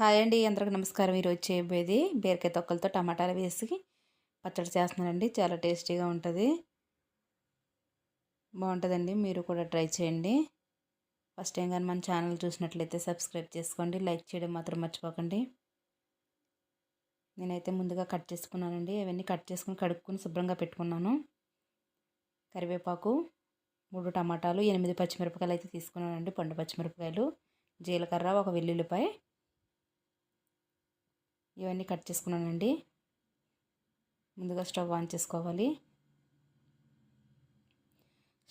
Hi అండి అందరికి నమస్కారం. ఈరోజు చేయబోయేది బీరకాయ తొక్కలతో టమాటాలు వేసి పచ్చడి చేస్తున్నానండి. చాలా టేస్టీగా ఉంటుంది. బాగుంటుందండి. మీరు కూడా ట్రై చేయండి. ఫస్ట్ టైం కానీ మన ఛానల్ చూసినట్లయితే సబ్స్క్రైబ్ చేసుకోండి. లైక్ చేయడం మాత్రం మర్చిపోకండి. నేనైతే ముందుగా కట్ చేసుకున్నానండి. అవన్నీ కట్ చేసుకుని కడుక్కుని శుభ్రంగా పెట్టుకున్నాను. కరివేపాకు మూడు టమాటాలు ఎనిమిది పచ్చిమిరపకాయలు అయితే తీసుకున్నానండి. పండు పచ్చిమిరపకాయలు జీలకర్ర ఒక వెల్లుల్లిపాయ ఇవన్నీ కట్ చేసుకున్నానండి. ముందుగా స్టవ్ ఆన్ చేసుకోవాలి.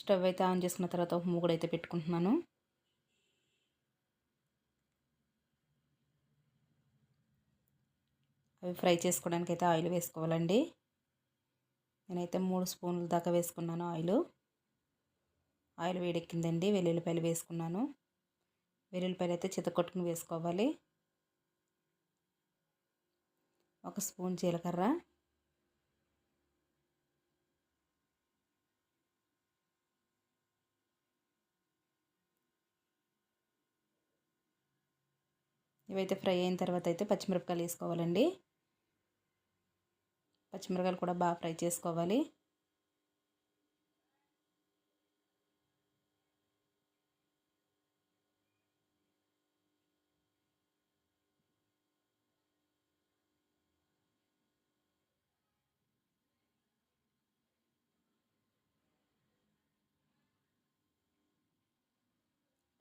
స్టవ్ అయితే ఆన్ చేసుకున్న తర్వాత ఒక మూగుడు అయితే పెట్టుకుంటున్నాను. అవి ఫ్రై చేసుకోవడానికి అయితే ఆయిల్ వేసుకోవాలండి. నేనైతే మూడు స్పూన్ల దాకా వేసుకున్నాను ఆయిల్. ఆయిల్ వేడెక్కిందండి వెల్లుల్లిపాయలు వేసుకున్నాను. వెల్లుల్లిపాయలు అయితే చితకొట్టుకుని వేసుకోవాలి. ఒక స్పూన్ జీలకర్ర. ఇవైతే ఫ్రై అయిన తర్వాత అయితే పచ్చిమిరపకాయలు వేసుకోవాలండి. పచ్చిమిరపకాయలు కూడా బాగా ఫ్రై చేసుకోవాలి.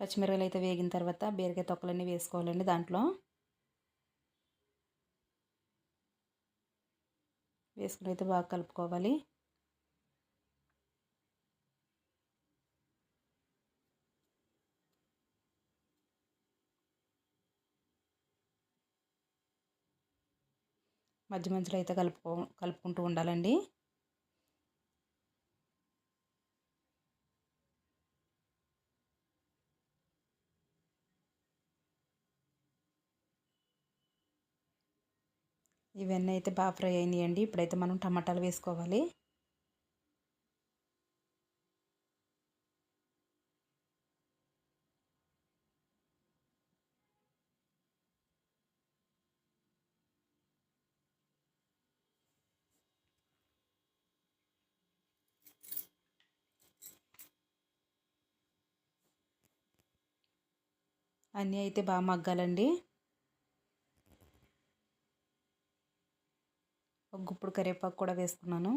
పచ్చిమిరపకాయలు అయితే వేగిన తర్వాత బీరకాయ తొక్కలన్నీ వేసుకోవాలండి దాంట్లో. వేసుకుని అయితే బాగా కలుపుకోవాలి. మధ్య మధ్యలో అయితే కలుపుకో కలుపుకుంటూ ఉండాలండి. ఇవన్నీ అయితే బాగా ఫ్రై అయినాయండి. ఇప్పుడైతే మనం టమాటాలు వేసుకోవాలి. అన్నీ అయితే బాగా మగ్గాలండి. ఒక గుప్పుడు కరివేపాకు కూడా వేసుకున్నాను.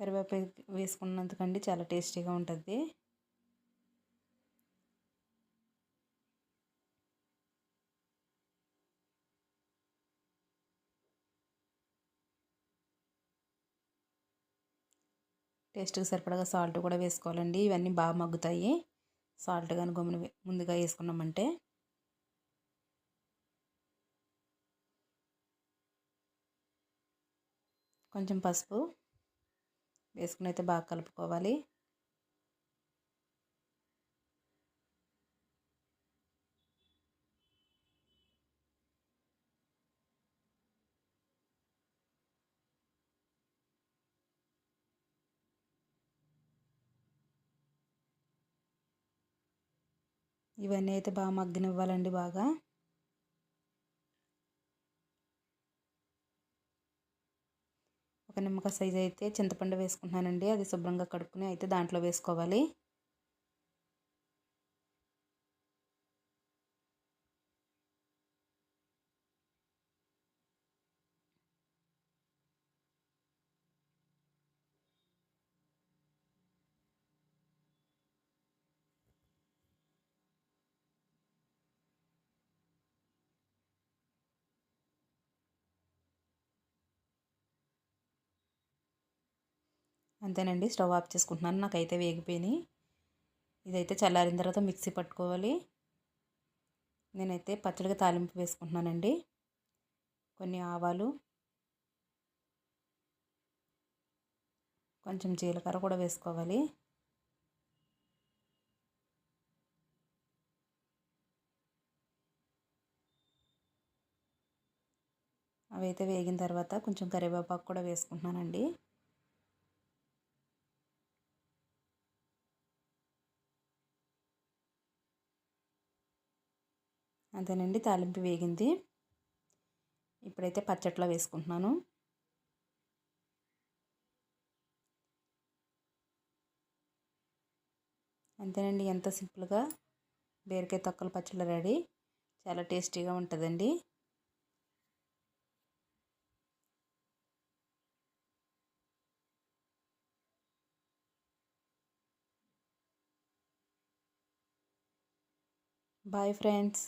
కరివేపాకు వేసుకున్నందుకండి చాలా టేస్టీగా ఉంటుంది. టేస్ట్కి సరిపడగా సాల్ట్ కూడా వేసుకోవాలండి. ఇవన్నీ బాగా మగ్గుతాయి. సాల్ట్ కానీ గమ్మున ముందుగా వేసుకున్నామంటే. కొంచెం పసుపు వేసుకుని అయితే బాగా కలుపుకోవాలి. ఇవన్నీ అయితే బాగా మగ్గనివ్వాలండి బాగా. ఒక నిమ్మకాయ సైజ్ అయితే చింతపండు వేసుకుంటున్నానండి. అది శుభ్రంగా కడుక్కుని అయితే దాంట్లో వేసుకోవాలి. అంతేనండి. స్టవ్ ఆఫ్ చేసుకుంటున్నాను. నాకైతే వేగిపోయినాయి. ఇదైతే చల్లారిన తర్వాత మిక్సీ పట్టుకోవాలి. నేనైతే పచ్చడిగా తాలింపు వేసుకుంటున్నానండి. కొన్ని ఆవాలు కొంచెం జీలకర్ర కూడా వేసుకోవాలి. అవి అయితే వేగిన తర్వాత కొంచెం కరివేపాకు కూడా వేసుకుంటున్నానండి. అంతేనండి తాలింపు వేగింది. ఇప్పుడైతే పచ్చట్లో వేసుకుంటున్నాను. అంతేనండి ఎంత సింపుల్గా బీరకాయ తొక్కల పచ్చడి రెడీ. చాలా టేస్టీగా ఉంటుందండి. Bye friends.